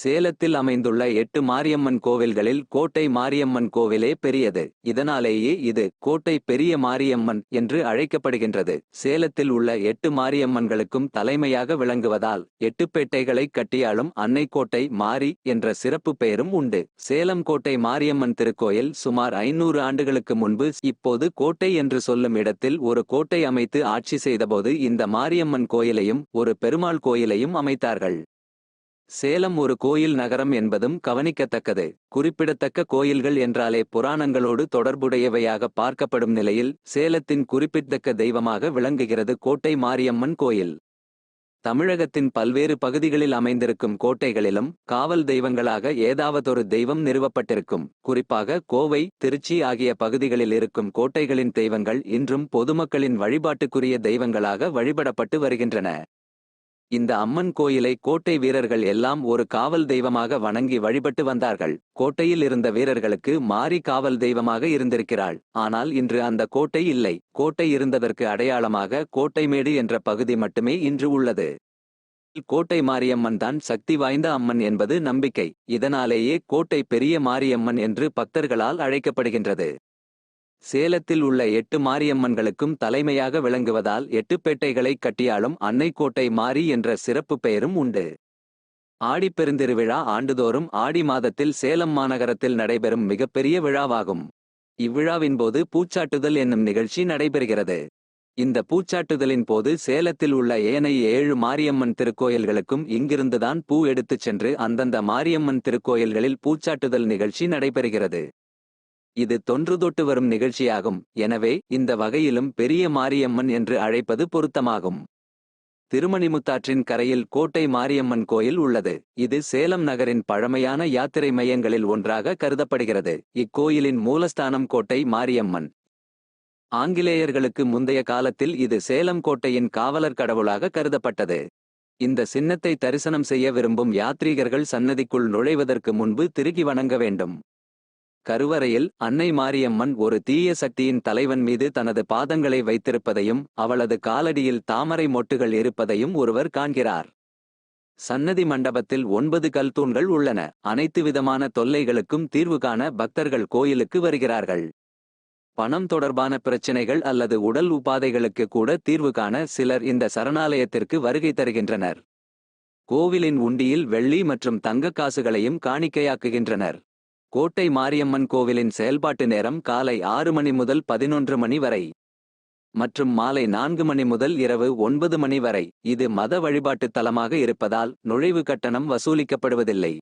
சேலத்தில் அமைந்துள்ள எட்டு மாரியம்மன் கோவில்களில் கோட்டை மாரியம்மன் கோவிலே பெரியது. இதனாலேயே இது கோட்டை பெரிய மாரியம்மன் என்று அழைக்கப்படுகின்றது. சேலத்தில் உள்ள எட்டு மாரியம்மன்களுக்கும் தலைமையாக விளங்குவதால் எட்டுப்பேட்டைகளை கட்டியாலும் அன்னை கோட்டை மாரி என்ற சிறப்பு பெயரும் உண்டு. சேலம் கோட்டை மாரியம்மன் திருக்கோயில் சுமார் ஐநூறு ஆண்டுகளுக்கு முன்பு இப்போது கோட்டை என்று சொல்லும் இடத்தில் ஒரு கோட்டை அமைத்து ஆட்சி செய்தபோது இந்த மாரியம்மன் கோயிலையும் ஒரு பெருமாள் கோயிலையும் அமைத்தார்கள். சேலம் ஒரு கோயில் நகரம் என்பதும் கவனிக்கத்தக்கது. குறிப்பிடத்தக்க கோயில்கள் என்றாலே புராணங்களோடு தொடர்புடையவையாக பார்க்கப்படும் நிலையில் சேலத்தின் குறிப்பிடத்தக்க தெய்வமாக விளங்குகிறது கோட்டை மாரியம்மன் கோயில். தமிழகத்தின் பல்வேறு பகுதிகளில் அமைந்திருக்கும் கோட்டைகளிலும் காவல் தெய்வங்களாக ஏதாவதொரு தெய்வம் நிறுவப்பட்டிருக்கும். குறிப்பாக கோவை திருச்சி ஆகிய பகுதிகளில் இருக்கும் கோட்டைகளின் தெய்வங்கள் இன்றும் பொதுமக்களின் வழிபாட்டுக்குரிய தெய்வங்களாக வழிபடப்பட்டு வருகின்றன. இந்த அம்மன் கோயிலை கோட்டை வீரர்கள் எல்லாம் ஒரு காவல் தெய்வமாக வணங்கி வழிபட்டு வந்தார்கள். கோட்டையில் இருந்த வீரர்களுக்கு மாறி காவல் தெய்வமாக இருந்திருக்கிறாள். ஆனால் இன்று அந்த கோட்டை இல்லை. கோட்டை இருந்ததற்கு அடையாளமாக கோட்டைமேடு என்ற பகுதி மட்டுமே இன்று உள்ளது. கோட்டை மாரியம்மன் தான் சக்தி வாய்ந்த அம்மன் என்பது நம்பிக்கை. இதனாலேயே கோட்டை பெரிய மாரியம்மன் என்று பக்தர்களால் அழைக்கப்படுகின்றது. சேலத்தில் உள்ள எட்டு மாரியம்மன்களுக்கும் தலைமையாக விளங்குவதால் எட்டுப்பேட்டைகளை கட்டியாலும் அன்னைக்கோட்டை மாரி என்ற சிறப்பு பெயரும் உண்டு. ஆடிப்பெருந்திருவிழா ஆண்டுதோறும் ஆடி மாதத்தில் சேலம் மாநகரத்தில் நடைபெறும் மிகப்பெரிய விழாவாகும். இவ்விழாவின் போது பூச்சாட்டுதல் என்னும் நிகழ்ச்சி நடைபெறுகிறது. இந்த பூச்சாட்டுதலின் போது சேலத்தில் உள்ள ஏனைய ஏழு மாரியம்மன் திருக்கோயில்களுக்கும் இங்கிருந்துதான் பூ எடுத்துச் சென்று அந்தந்த மாரியம்மன் திருக்கோயில்களில் பூச்சாட்டுதல் நிகழ்ச்சி நடைபெறுகிறது. இது தொன்றுதொட்டு வரும் நிகழ்ச்சியாகும். எனவே இந்த வகையிலும் பெரிய மாரியம்மன் என்று அழைப்பது பொருத்தமாகும். திருமணிமுத்தாற்றின் கரையில் கோட்டை மாரியம்மன் கோயில் உள்ளது. இது சேலம் நகரின் பழமையான யாத்திரை மையங்களில் ஒன்றாக கருதப்படுகிறது. இக்கோயிலின் மூலஸ்தானம் கோட்டை மாரியம்மன். ஆங்கிலேயர்களுக்கு முந்தைய காலத்தில் இது சேலம் கோட்டையின் காவலர் கடவுளாக கருதப்பட்டது. இந்த சின்னத்தை தரிசனம் செய்ய விரும்பும் யாத்ரீகர்கள் சன்னதிக்குள் நுழைவதற்கு முன்பு திருகி வணங்க வேண்டும். கருவறையில் அன்னை மாரியம்மன் ஒரு தீய சக்தியின் தலைவன் மீது தனது பாதங்களை வைத்திருப்பதையும் அவளது காலடியில் தாமரை மொட்டுகள் இருப்பதையும் ஒருவர் காண்கிறார். சன்னதி மண்டபத்தில் ஒன்பது கல்தூண்கள் உள்ளன. அனைத்து விதமான தொல்லைகளுக்கும் தீர்வு காண பக்தர்கள் கோயிலுக்கு வருகிறார்கள். பணம் தொடர்பான பிரச்சினைகள் அல்லது உடல் உபாதைகளுக்கு கூட தீர்வு காண சிலர் இந்த சரணாலயத்திற்கு வருகை தருகின்றனர். கோவிலின் உண்டியில் வெள்ளி மற்றும் தங்கக் காசுகளையும் காணிக்கையாக்குகின்றனர். கோட்டை மாரியம்மன் கோவிலின் செயல்பாட்டு நேரம் காலை ஆறு மணி முதல் பதினொன்று மணி வரை மற்றும் மாலை நான்கு மணி முதல் இரவு ஒன்பது மணி வரை. இது மத வழிபாட்டுத் தலமாக இருப்பதால் நுழைவு கட்டணம் வசூலிக்கப்படுவதில்லை.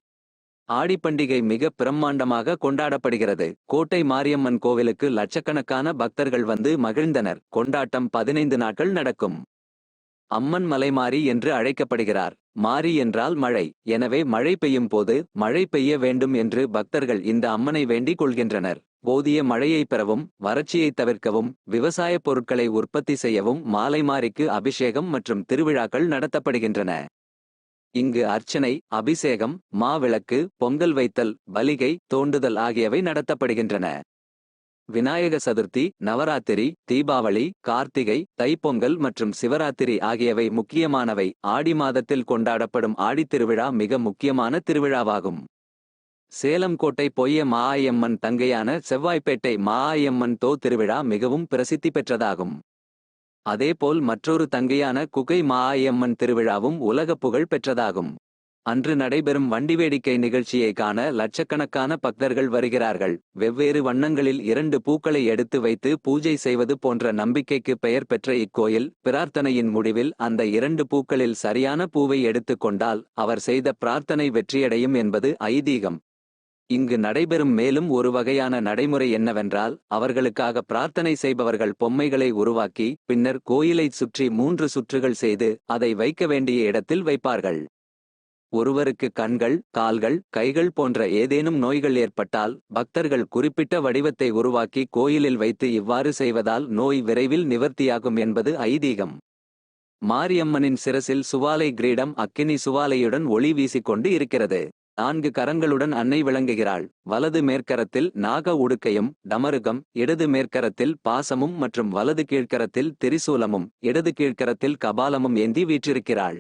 ஆடிப்பண்டிகை மிக பிரம்மாண்டமாக கொண்டாடப்படுகிறது. கோட்டை மாரியம்மன் கோவிலுக்கு லட்சக்கணக்கான பக்தர்கள் வந்து மகிழ்ந்தனர். கொண்டாட்டம் பதினைந்து நாட்கள் நடக்கும். அம்மன் மலைமாரி என்று அழைக்கப்படுகிறார். மாரி என்றால் மழை. எனவே மழை பெய்யும் போது மழை பெய்ய வேண்டும் என்று பக்தர்கள் இந்த அம்மனை வேண்டிக் கொள்கின்றனர். போதிய மழையை பெறவும் வறட்சியை தவிர்க்கவும் விவசாயப் பொருட்களை உற்பத்தி செய்யவும் மாலைமாரிக்கு அபிஷேகம் மற்றும் திருவிழாக்கள் நடத்தப்படுகின்றன. இங்கு அர்ச்சனை அபிஷேகம் மாவிளக்கு பொங்கல் வைத்தல் பலிகை தோண்டுதல் ஆகியவை நடத்தப்படுகின்றன. விநாயக சதுர்த்தி நவராத்திரி தீபாவளி கார்த்திகை தைப்பொங்கல் மற்றும் சிவராத்திரி ஆகியவை முக்கியமானவை. ஆடி மாதத்தில் கொண்டாடப்படும் ஆடித்திருவிழா மிக முக்கியமான திருவிழாவாகும். சேலம் கோட்டை பொய்ய மாயம்மன் தங்கையான செவ்வாய்ப்பேட்டை மாயம்மன் தோ திருவிழா மிகவும் பிரசித்தி பெற்றதாகும். அதேபோல் மற்றொரு தங்கையான குகை மாயம்மன் திருவிழாவும் உலக புகழ் பெற்றதாகும். அன்று நடைபெறும் வண்டிவேடிக்கை நிகழ்ச்சியை காண லட்சக்கணக்கான பக்தர்கள் வருகிறார்கள். வெவ்வேறு வண்ணங்களில் இரண்டு பூக்களை எடுத்து வைத்து பூஜை செய்வது போன்ற நம்பிக்கைக்கு பெயர் பெற்ற இக்கோயில் பிரார்த்தனையின் முடிவில் அந்த இரண்டு பூக்களில் சரியான பூவை எடுத்துக் கொண்டால் அவர் செய்த பிரார்த்தனை வெற்றியடையும் என்பது ஐதீகம். இங்கு நடைபெறும் மேலும் ஒரு வகையான நடைமுறை என்னவென்றால் அவர்களுக்காக பிரார்த்தனை செய்பவர்கள் பொம்மைகளை உருவாக்கி பின்னர் கோயிலைச் சுற்றி மூன்று சுற்றுகள் செய்து அதை வைக்க வேண்டிய இடத்தில் வைப்பார்கள். ஒருவருக்கு கண்கள் கால்கள் கைகள் போன்ற ஏதேனும் நோய்கள் ஏற்பட்டால் பக்தர்கள் குறிப்பிட்ட வடிவத்தை உருவாக்கி கோயிலில் வைத்து இவ்வாறு செய்வதால் நோய் விரைவில் நிவர்த்தியாகும் என்பது ஐதீகம். மாரியம்மனின் சிரசில் சுவாலை கிரீடம் அக்கினி சுவாலையுடன் ஒளி வீசிக்கொண்டு இருக்கிறது. நான்கு கரங்களுடன் அன்னை விளங்குகிறாள். வலது மேற்கரத்தில் நாக உடுக்கையும் டமருகம் இடது மேற்கரத்தில் பாசமும் மற்றும் வலது கீழ்க்கரத்தில் திரிசூலமும் இடது கீழ்க்கரத்தில் கபாலமும் ஏந்தி வீற்றிருக்கிறாள்.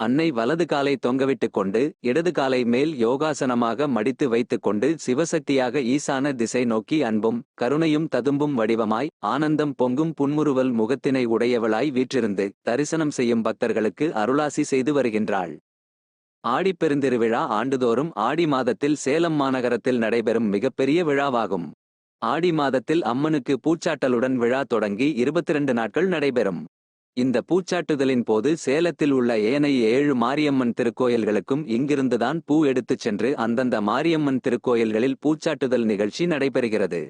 அன்னை வலது காலை தொங்கவிட்டுக் கொண்டு இடது காலை மேல் யோகாசனமாக மடித்து வைத்துக் கொண்டு சிவசக்தியாக ஈசான திசை நோக்கி அன்பும் கருணையும் ததும்பும் வடிவமாய் ஆனந்தம் பொங்கும் புன்முறுவல் முகத்தினை உடையவளாய் வீற்றிருந்து தரிசனம் செய்யும் பக்தர்களுக்கு அருளாசி செய்து வருகின்றாள். ஆடிப்பெருந்திருவிழா ஆண்டுதோறும் ஆடி மாதத்தில் சேலம் மாநகரத்தில் நடைபெறும் மிகப்பெரிய விழாவாகும். ஆடி மாதத்தில் அம்மனுக்கு பூச்சாட்டலுடன் விழா தொடங்கி 22 நாட்கள் நடைபெறும். இந்த பூச்சாட்டுதலின் போது சேலத்தில் உள்ள ஏனைய ஏழு மாரியம்மன் திருக்கோயில்களுக்கும் இங்கிருந்துதான் பூ எடுத்துச் சென்று அந்தந்த மாரியம்மன் திருக்கோயில்களில் பூச்சாட்டுதல் நிகழ்ச்சி நடைபெறுகிறது.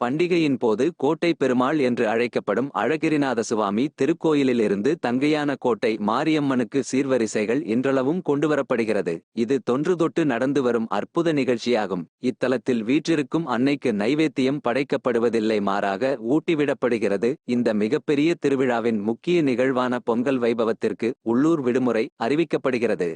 பண்டிகையின் போது கோட்டை பெருமாள் என்று அழைக்கப்படும் அழகிரிநாத சுவாமி திருக்கோயிலிலிருந்து தங்கையான கோட்டை மாரியம்மனுக்கு சீர்வரிசைகள் இன்றளவும் கொண்டுவரப்படுகிறது. இது தொன்று தொட்டு நடந்து வரும் அற்புத நிகழ்ச்சியாகும். இத்தலத்தில் வீற்றிருக்கும் அன்னைக்கு நைவேத்தியம் படைக்கப்படுவதில்லை மாறாக ஊட்டிவிடப்படுகிறது. இந்த மிகப்பெரிய திருவிழாவின் முக்கிய நிகழ்வான பொங்கல் வைபவத்திற்கு உள்ளூர் விடுமுறை அறிவிக்கப்படுகிறது.